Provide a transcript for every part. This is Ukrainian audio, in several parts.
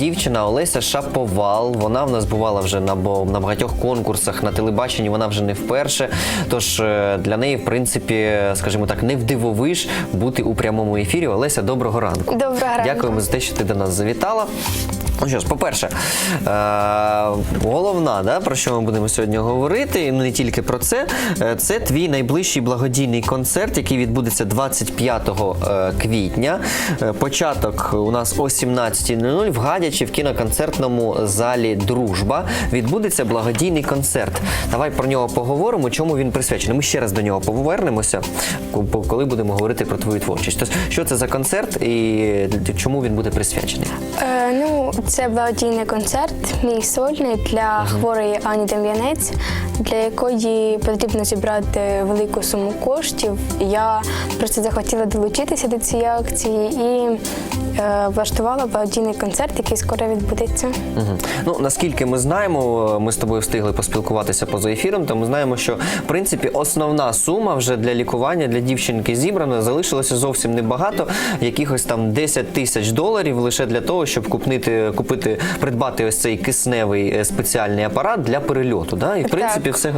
дівчина Олеся Шаповал. Вона в нас бувала вже на, бо- на багатьох конкурсах на телебаченні. Вона вже не вперше. Тож е, для неї, в принципі, скажімо так, не вдивовиш бути у прямому ефірі. Олеся, доброго ранку. Доброго ранку. Дякуємо за те, що ти до нас завітала. Ну що ж, по-перше, е- головна, да, про що ми будемо сьогодні говорити, і не тільки про це, е, це твій найближчий благодійний концерт, який відбудеться 25 е, квітня. Е, Початок у нас о 17.00 в Гадячі в кіноконцертному залі Дружба відбудеться благодійний концерт. Давай про нього поговоримо, чому він присвячений. Ми ще раз до нього повернемося, ко- коли будемо говорити про твою творчість. Тобто, що це за концерт і чому він буде присвячений? Е, ну, це благодійний концерт, мій сольний для хворої Ані Дем'янець, для якої потрібно зібрати велику суму коштів. Я просто захотіла долучитися до цієї акції і влаштувала благодійний концерт, який скоро відбудеться. Мгм. Ну наскільки ми знаємо, ми з тобою встигли поспілкуватися поза ефіром, то ми знаємо, що в принципі основна сума вже для лікування для дівчинки зібрана. Залишилося зовсім небагато, якихось там 10 тисяч доларів лише для того, щоб купити, купити, придбати ось цей кисневий е, спеціальний апарат для перельоту. Да? І в Так. принципі все.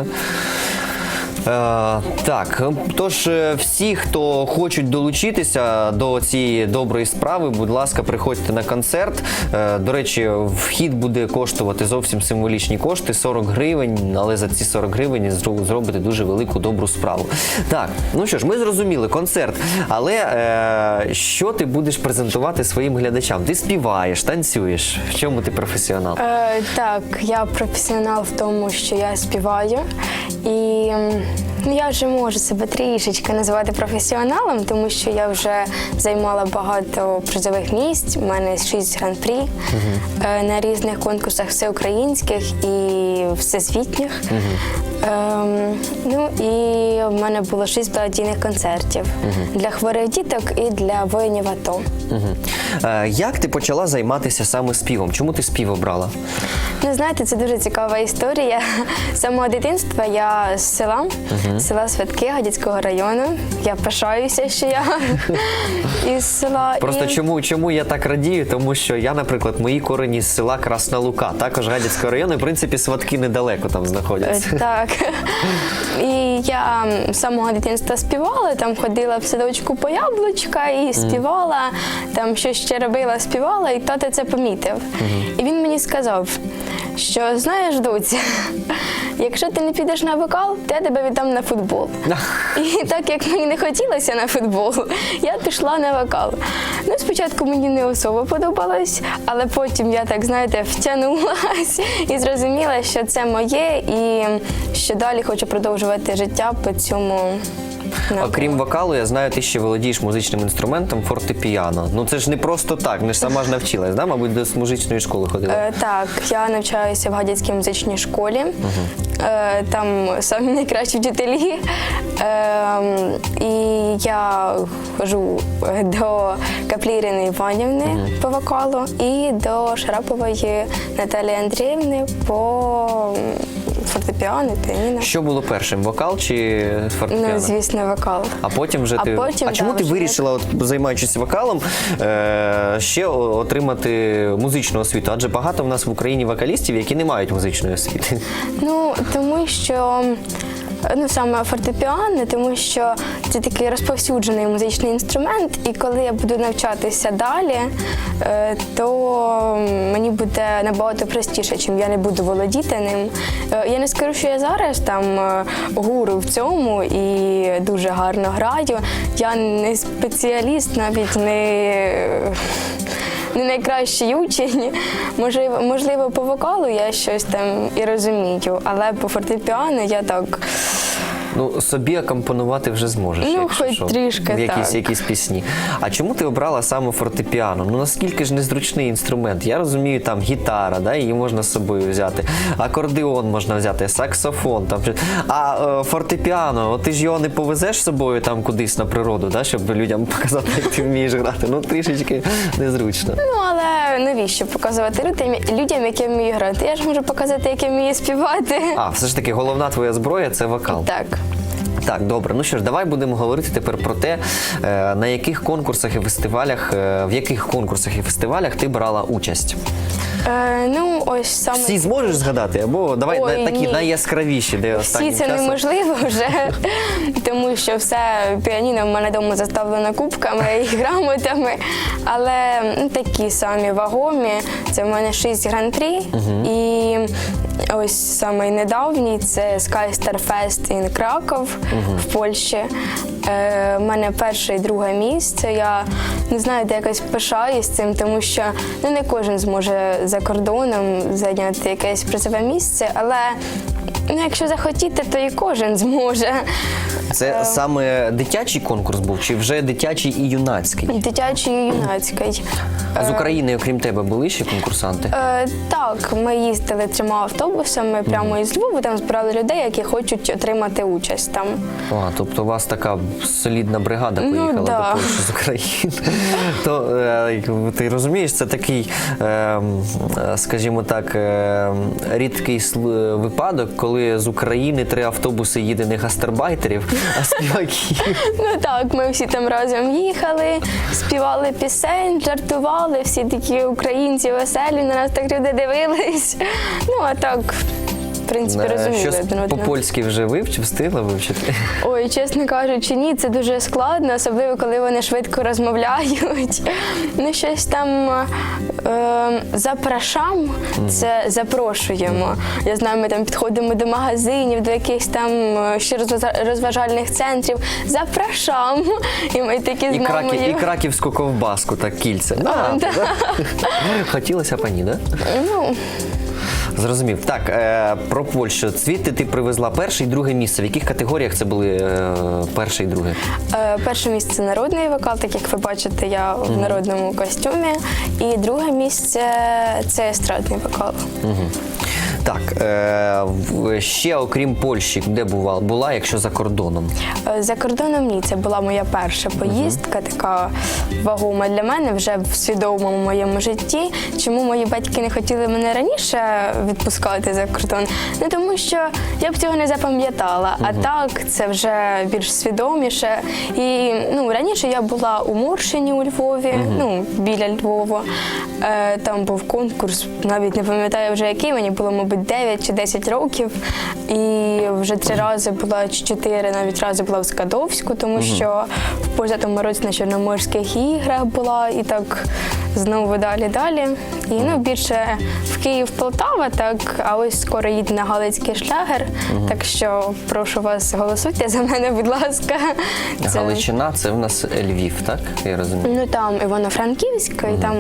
Е, так, тож е, всі, хто хочуть долучитися до цієї доброї справи, будь ласка, приходьте на концерт. Е, до речі, вхід буде коштувати зовсім символічні кошти 40 гривень, але за ці 40 гривень зробити дуже велику добру справу. Так, ну що ж, ми зрозуміли концерт, але е, що ти будеш презентувати своїм глядачам? Ти співаєш, танцюєш. В чому ти професіонал? Е, так, я професіонал в тому, що я співаю, і ну, я вже можу себе трішечки називати професіоналом, тому що я вже займала багато призових місць. У мене шість гран-прі е, на різних конкурсах всеукраїнських і всесвітніх. Ем, ну і в мене було шість благодійних концертів для хворих діток і для воїнів АТО. Мгм. Е, як ти почала займатися саме співом? Чому ти спів обрала? Ну, знаєте, це дуже цікава історія. З самого дитинства я з села, з села Святки Гадяцького району. Я пишаюся, що я із села. Просто І- чому, чому я так радію? Тому що я, наприклад, мої корені з села Красна Лука, також Гадяцького району, і, в принципі, сватки недалеко там знаходяться. Е, Так. І я з самого дитинства співала, там ходила в садочку по яблучка і співала, там щось ще робила, співала, і тато це помітив. І він мені сказав, що знаєш, доця, якщо ти не підеш на вокал, то я тебе віддам на футбол. І так як мені не хотілося на футбол, я пішла на вокал. Ну, спочатку мені не особо подобалось, але потім я так, знаєте, втягнулась і зрозуміла, що це моє, і що далі хочу продовжувати життя по цьому. Напрямку. Окрім вокалу, я знаю, ти ще володієш музичним інструментом фортепіано. Ну це ж не просто так, не ж сама ж навчилась, да? мабуть, до музичної школи ходила. Е, так, я навчаюся в Гадяцькій музичній школі. Е, там самі найкращі вчителі. Е, і я хожу до Каплірини Іванівни по вокалу і до Шарапової Наталії Андріївни по фортепіано, піаніно. Що було першим? Вокал чи фортепіано? Ну, звісно, вокал. А потім вже А ти. потім, а чому ти вже вирішила, от, займаючись вокалом, е- ще о- отримати музичну освіту? Адже багато в нас в Україні вокалістів, які не мають музичної освіти. Ну, тому що ну саме фортепіано, тому що це такий розповсюджений музичний інструмент, і коли я буду навчатися далі, е, то мені буде набагато простіше, чим я не буду володіти ним. Е, Я не скажу, що я зараз там е, гуру в цьому і дуже гарно граю. Я не спеціаліст, навіть не не найкращий учень. Можливо, можливо, по вокалу я щось там і розумію, але по фортепіано я так. Ну, собі акомпонувати вже зможеш. Ну, якщо хоч що, трішки, якісь, так. якісь пісні. А чому ти обрала саме фортепіано? Ну наскільки ж незручний інструмент? Я розумію, там гітара, да, її можна з собою взяти, акордеон можна взяти, саксофон. Там, а е, фортепіано, от ти ж його не повезеш з собою там кудись на природу, да, щоб людям показати, як ти вмієш грати. Ну, трішечки незручно. Ну, але навіщо показувати людям, людям, як я вмію грати? Я ж можу показати, як я вмію співати. А, все ж таки, головна твоя зброя це вокал. Так. Так, добре. Ну що ж, давай будемо говорити тепер про те, е, на яких конкурсах і фестивалях, е, в яких конкурсах і фестивалях ти брала участь. Е, ну, ось саме. Всі зможеш згадати? Або давай Ой, на- такі ні. найяскравіші, де Всі це часом. неможливо вже, тому що все піаніно в мене вдома заставлено кубками і грамотами. Але ну, такі самі вагомі. Це в мене 6 гран-прі. І ось самий недавній це Skystarfest in Краков в Польщі. Е, в мене перше і друге місце. Я не знаю, де якось пишаюсь цим, тому що ну, не кожен зможе за кордоном зайняти якесь призове місце, але Ну, якщо захотіти, то і кожен зможе. Це саме дитячий конкурс був, чи вже дитячий і юнацький? Дитячий і юнацький. А з України, окрім тебе, були ще конкурсанти? Е, так, ми їздили трьома автобусами прямо із Львову, там збирали людей, які хочуть отримати участь там. А, тобто у вас така солідна бригада Ну, поїхала да. до Польщі з України. То е, ти розумієш, це такий, е, м, е, скажімо так, е, рідкий сл- випадок, коли з України три автобуси їде не гастарбайтерів, а співаків. Ну так, ми всі там разом їхали, співали пісень, жартували, всі такі українці веселі, на нас так люди дивились. Ну а так, принципі, Е, розуміли Щось один одного. по-польськи вже вивчив, встигла вивчити. Ой, чесно кажучи, ні, це дуже складно, особливо коли вони швидко розмовляють. Ну, щось там е, запрашам, це запрошуємо. Я знаю, ми там підходимо до магазинів, до якихось там е, ще розважа- розважальних центрів. Запрашам. І ми такі І, краки, і краківську ковбаску, так кільце. На, да. Хотілося пані, так? Да? Ну, Зрозумів. Так, е, про Польщу. Звідти ти привезла перше і друге місце. В яких категоріях це були е, перше і друге? е, перше місце народний вокал, так як ви бачите, я в народному костюмі. І друге місце це естрадний вокал. Так, е, ще окрім Польщі, де бувала, була, якщо за кордоном. Е, За кордоном ні, це була моя перша поїздка, така вагома для мене вже в свідомому моєму житті. Чому мої батьки не хотіли мене раніше відпускати за кордон? Ну тому що я б цього не запам'ятала. А так це вже більш свідоміше. І ну раніше я була у Моршині у Львові, ну біля Львова. Е, там був конкурс, навіть не пам'ятаю вже який, мені було, мабуть, 9 чи 10 років. І вже три рази була, чи чотири навіть рази була в Скадовську, тому що в позатому році на Чорноморських іграх була і так знову далі далі. І ну більше в Київ, Полтава, так, а ось скоро їде на Галицький шлягер. Так що прошу вас, голосуйте за мене, будь ласка. Це- Галичина це в нас Львів, так? Я розумію. Ну там Івано-Франківська, і там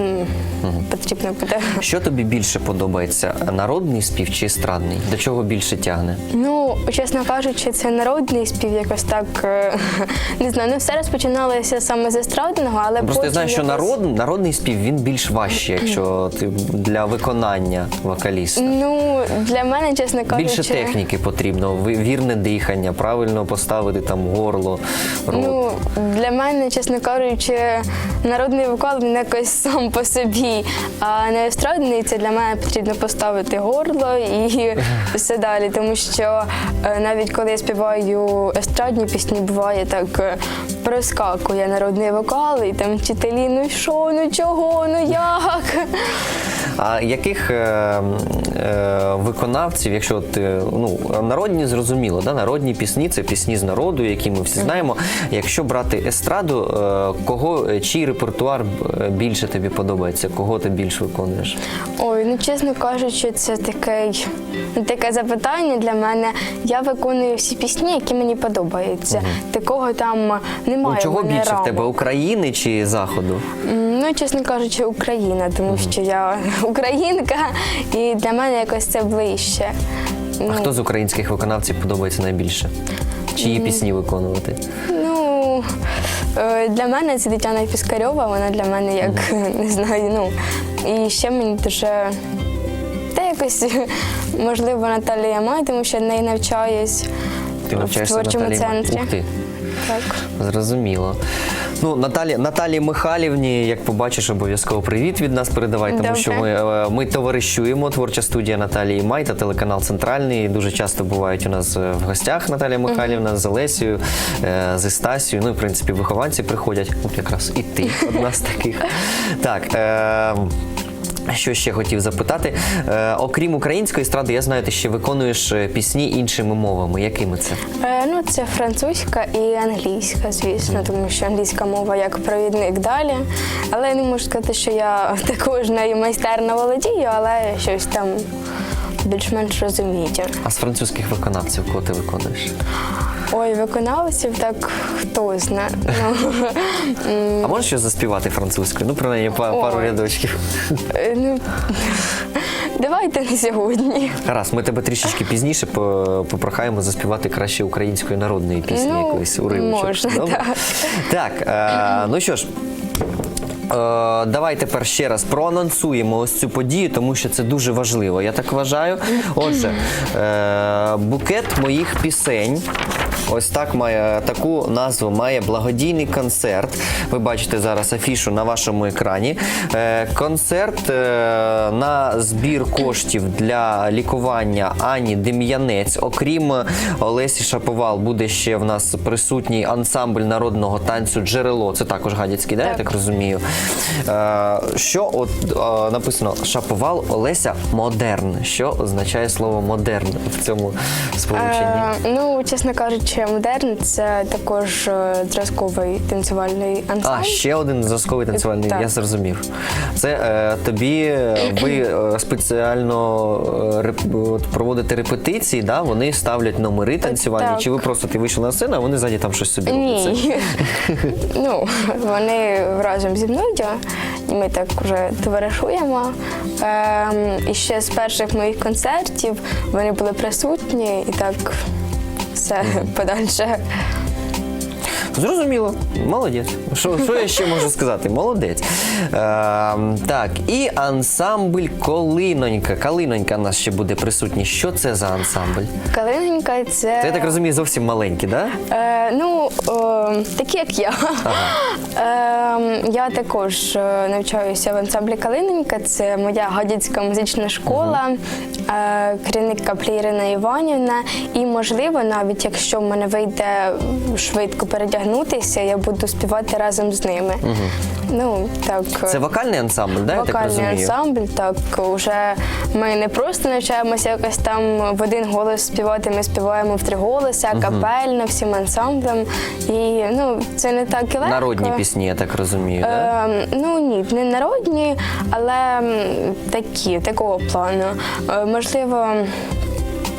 потрібно буде. Що тобі більше подобається? Народний спів чи естрадний? До чого більше тягне? Ну, чесно кажучи, це народний спів якось так е, не знаю. Не все розпочиналося саме з естрадного, але Просто я знаю, що якось- народ, народний спів він більш важчий, якщо ти для виконання вокаліста. Ну для мене, чесно кажучи, Більше техніки потрібно, вірне дихання, правильно поставити там горло, рот. Ну для мене, чесно кажучи, народний вокал він якось сам по собі. А не естрадний це для мене потрібно поставити горло і все далі. Тому що е, навіть коли я співаю естрадні пісні, буває так е, проскакує народний вокал, і там вчителі, ну що, ну чого, ну як? А яких е, е, виконавців, якщо от, е, ну, народні зрозуміло, да? народні пісні це пісні з народу, які ми всі знаємо. Якщо брати естраду, е, кого е, чий репертуар е, більше тобі подобається, кого ти більш виконуєш? Ой, ну чесно кажучи, це таке, таке запитання для мене. Я виконую всі пісні, які мені подобаються. Такого там немає. Ну, чого більше в тебе України чи заходу? Ну, чесно кажучи, Україна, тому що я українка, і для мене якось це ближче. А Ну, хто з українських виконавців подобається найбільше? Чиї пісні виконувати? Ну е, для мене це Тетяна Піскарьова, вона для мене як не знаю. Ну і ще мені дуже та якось можливо Наталія Май, тому що в неї навчаюсь Ти в навчаєшся творчому Наталії центрі. Ух ти. Так. Зрозуміло. Ну, Наталі, Наталі Михайлівні, як побачиш, обов'язково привіт від нас передавай, тому Добре. що ми, е, ми товаришуємо. Творча студія Наталії Май та телеканал Центральний. Дуже часто бувають у нас е, в гостях Наталія Михайлівна з Олесією, е, з Істасією. Ну, в принципі, вихованці приходять. От якраз і ти одна з таких. Так. Е, Що ще хотів запитати? Е, окрім української естради, я знаю, ти ще виконуєш е, пісні іншими мовами. Якими це? Е, ну, це французька і англійська, звісно, тому що англійська мова як провідник далі. Але я не можу сказати, що я також нею майстерно володію, але щось там більш-менш розумію. А з французьких виконавців, кого ти виконуєш? Ой, виконавців, так хто знає. Ну, А можеш щось заспівати французькою? Ну, принаймні, па- пару рядочків. е, ну, давайте не сьогодні. Гаразд, ми тебе трішечки пізніше попрохаємо заспівати краще української народної пісні Ну, якоїсь уривочок. можна, Добре? Так, е, ну що ж. Е, давай тепер ще раз проанонсуємо ось цю подію, тому що це дуже важливо. Я так вважаю. Отже, е, букет моїх пісень. Ось так має таку назву має благодійний концерт. Ви бачите зараз афішу на вашому екрані. Е, концерт е, на збір коштів для лікування Ані Дем'янець. Окрім Олесі Шаповал, буде ще в нас присутній ансамбль народного танцю Джерело. Це також гадяцький, да, я Так. так розумію. Е, що от написано Шаповал Олеся Модерн. Що означає слово модерн в цьому сполученні? Е, ну, чесно кажучи, модерн це також е, зразковий танцювальний ансамбль. А, ще один зразковий танцювальний, Так. я зрозумів. Це е, тобі е, ви е, спеціально е, реп- проводите репетиції, да? вони ставлять номери танцювальні, так. чи ви просто ти вийшов на сцену, а вони ззаді там щось собі роблять? Ні. ну, вони разом зі мною, і ми так вже товаришуємо. Ем, і ще з перших моїх концертів вони були присутні і так все подальше. Зрозуміло, молодець. Що, що я ще можу сказати? Молодець. Е, так, і ансамбль Колинонька. Калинонька у нас ще буде присутній. Що це за ансамбль? Калиненька це. Це, я так розумію, зовсім маленький, так? Да? Е, ну, е, такі як я. Е, я також е, навчаюся в ансамблі Калиненька. Це моя гадяцька музична школа, е, керівник каплі Ірина Іванівна. І, можливо, навіть якщо в мене вийде швидко передягнутися, я буду співати разом з ними. Ну, так. Це вокальний ансамбль, да? я так Вокальний розумію? ансамбль, так уже ми не просто навчаємося якось там в один голос співати. Ми співаємо в три голоси, капельно, всім ансамблем. І ну це не так і легко. Народні пісні, я так розумію. Да? Ем, ну ні, не народні, але м, такі, такого плану. Е, можливо.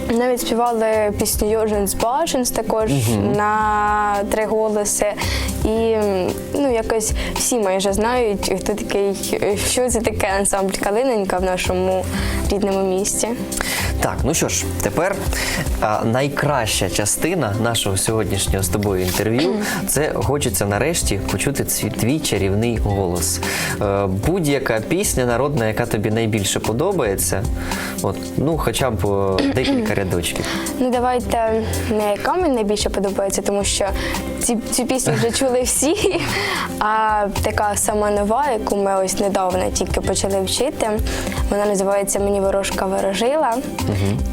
Навіть співали пісню Йожин з Баженс також на три голоси. І ну, якось всі майже знають, хто такий, що це таке ансамбль Калиненька в нашому рідному місті. Так, ну що ж, тепер а, найкраща частина нашого сьогоднішнього з тобою інтерв'ю це хочеться нарешті почути цей твій чарівний голос. Е, будь-яка пісня народна, яка тобі найбільше подобається, от, ну хоча б е, декілька рядочків. Ну давайте не яка мені найбільше подобається, тому що ці, цю пісню вже чули всі. А така сама нова, яку ми ось недавно тільки почали вчити. Вона називається Мені ворожка ворожила.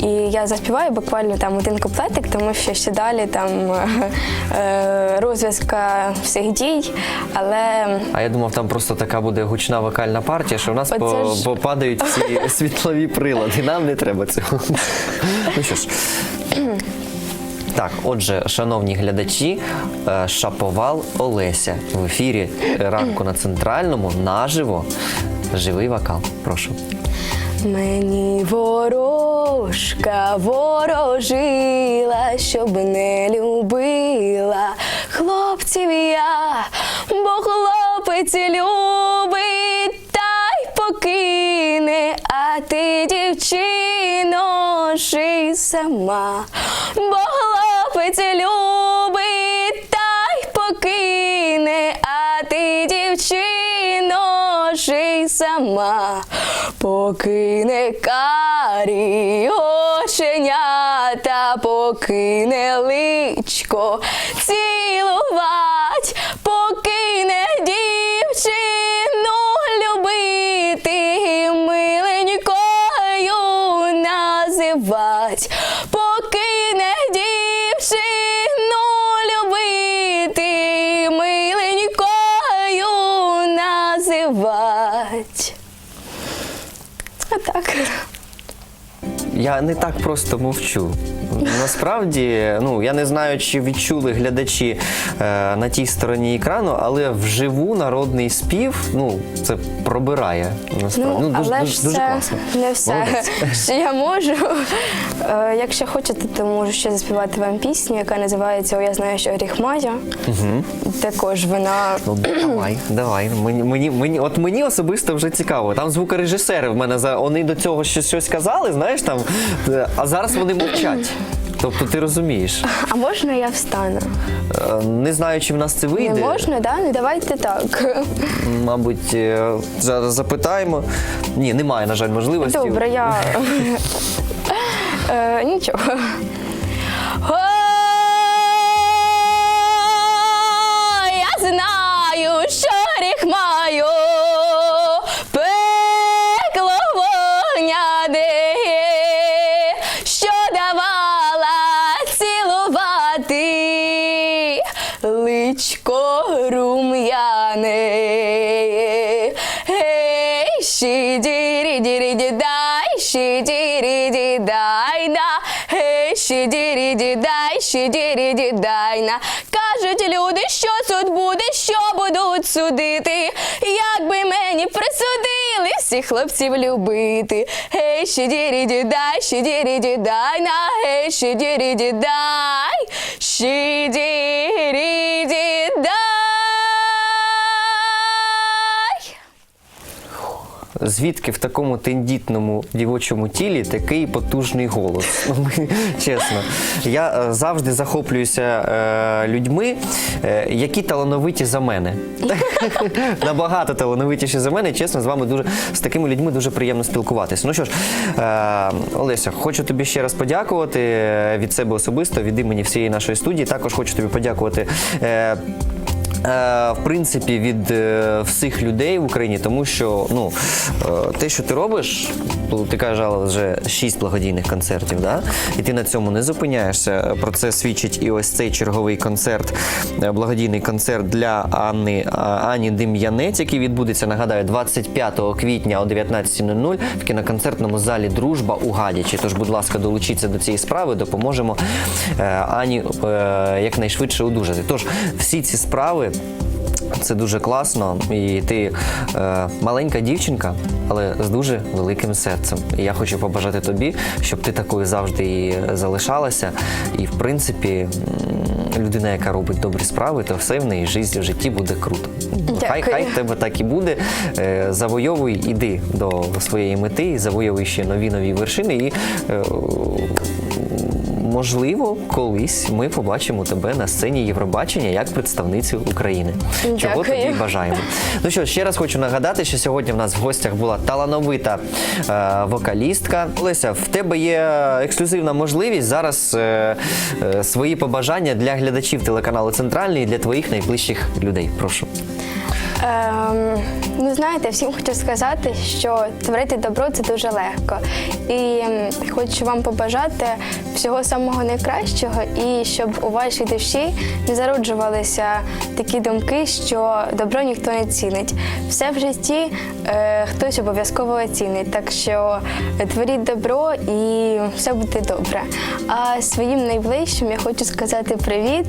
І я заспіваю буквально там один куплетик, тому що ще далі там е, розв'язка всіх дій. Але А я думав, там просто така буде гучна вокальна партія, що в нас по, ж- попадають всі світлові прилади. Нам не треба цього. Ну що ж. Так, отже, шановні глядачі, е, Шаповал Олеся в ефірі ранку на центральному наживо. Живий вокал. Прошу. Мені ворожка ворожила, щоб не любила хлопців я, бо хлопець любить та й покине, а ти, дівчино, жи сама, бо хлопець любить та й покине, а ти, дівчино, сама, покине карі оченята, покине личко Я не так просто мовчу. Насправді, ну я не знаю, чи відчули глядачі е, на тій стороні екрану, але вживу народний спів, ну це пробирає. Насправді. Ну, дуже, але дуже, ж дуже це класно. не все, Молодець. що я можу. Е, Якщо хочете, то можу ще заспівати вам пісню, яка називається О, я знаю, що гріх маю. Також вона Ну, давай, давай. Мені, мені, мені, от мені особисто вже цікаво. Там звукорежисери в мене за вони до цього щось, щось казали, знаєш там, а зараз вони мовчать. Тобто ти розумієш. А можна я встану? Е, Не знаю, чи в нас це вийде. Не можна, да? Ну давайте так. Мабуть, е, зараз запитаємо. Ні, немає, на жаль, можливості. Добре, я е, нічого. Я знаю, що гріх маю, щидірі-дай, щидірі-дай. Кажуть люди, що суд буде, що будуть судити, Як би мені присудили всіх хлопців любити. Гей, дірі дідай, ще дірі дідайна, гей, щидірі-дай, щидірі-дай. Звідки в такому тендітному дівочому тілі такий потужний голос? Ну, Чесно, я е, завжди захоплююся е, людьми, е, які талановиті за мене. Набагато талановитіші за мене. Чесно, з вами дуже з такими людьми дуже приємно спілкуватися. Ну що ж, Олеся, хочу тобі ще раз подякувати від себе особисто, від імені всієї нашої студії. Також хочу тобі подякувати. Е, в принципі, від е, всіх людей в Україні, тому що ну е, те, що ти робиш, ти казала вже шість благодійних концертів, да? і ти на цьому не зупиняєшся. Про це свідчить і ось цей черговий концерт, благодійний концерт для Анни Ані Дем'янець, який відбудеться, нагадаю, 25 квітня о 19.00 в кіноконцертному залі Дружба у Гадячі. Тож, будь ласка, долучіться до цієї справи, допоможемо Ані якнайшвидше одужати. Тож всі ці справи. Це дуже класно, і ти е, маленька дівчинка, але з дуже великим серцем. І я хочу побажати тобі, щоб ти такою завжди і залишалася. І в принципі, людина, яка робить добрі справи, то все в неї житті, в житті буде круто. Хай хай в тебе так і буде. Е, завойовуй, іди до своєї мети, завойовуй ще нові нові вершини і. Е, Можливо, колись ми побачимо тебе на сцені Євробачення як представницю України. Чого Дякую. тобі бажаємо. Ну що, ще раз хочу нагадати, що сьогодні в нас в гостях була талановита е, вокалістка. Олеся, в тебе є ексклюзивна можливість зараз е, е, свої побажання для глядачів телеканалу Центральний і для твоїх найближчих людей. Прошу. Ем, ну, знаєте, всім хочу сказати, що творити добро це дуже легко. І хочу вам побажати всього самого найкращого, і щоб у вашій душі не зароджувалися такі думки, що добро ніхто не цінить. Все в житті е, хтось обов'язково оцінить. Так що творіть добро і все буде добре. А своїм найближчим я хочу сказати привіт.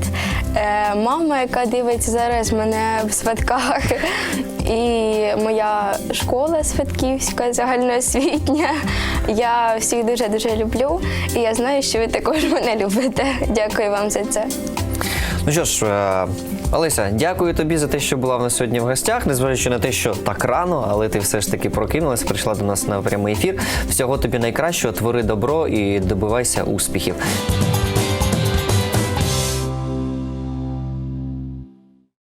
Е, мама, яка дивиться зараз мене в сватках, і моя школа сватківська, загальноосвітня. Я всіх дуже дуже люблю, і я знаю, що ви також мене любите. Дякую вам за це. Ну що ж, е, Олеся, дякую тобі за те, що була в нас сьогодні в гостях, незважаючи на те, що так рано, але ти все ж таки прокинулась, прийшла до нас на прямий ефір. Всього тобі найкращого, твори добро і добивайся успіхів.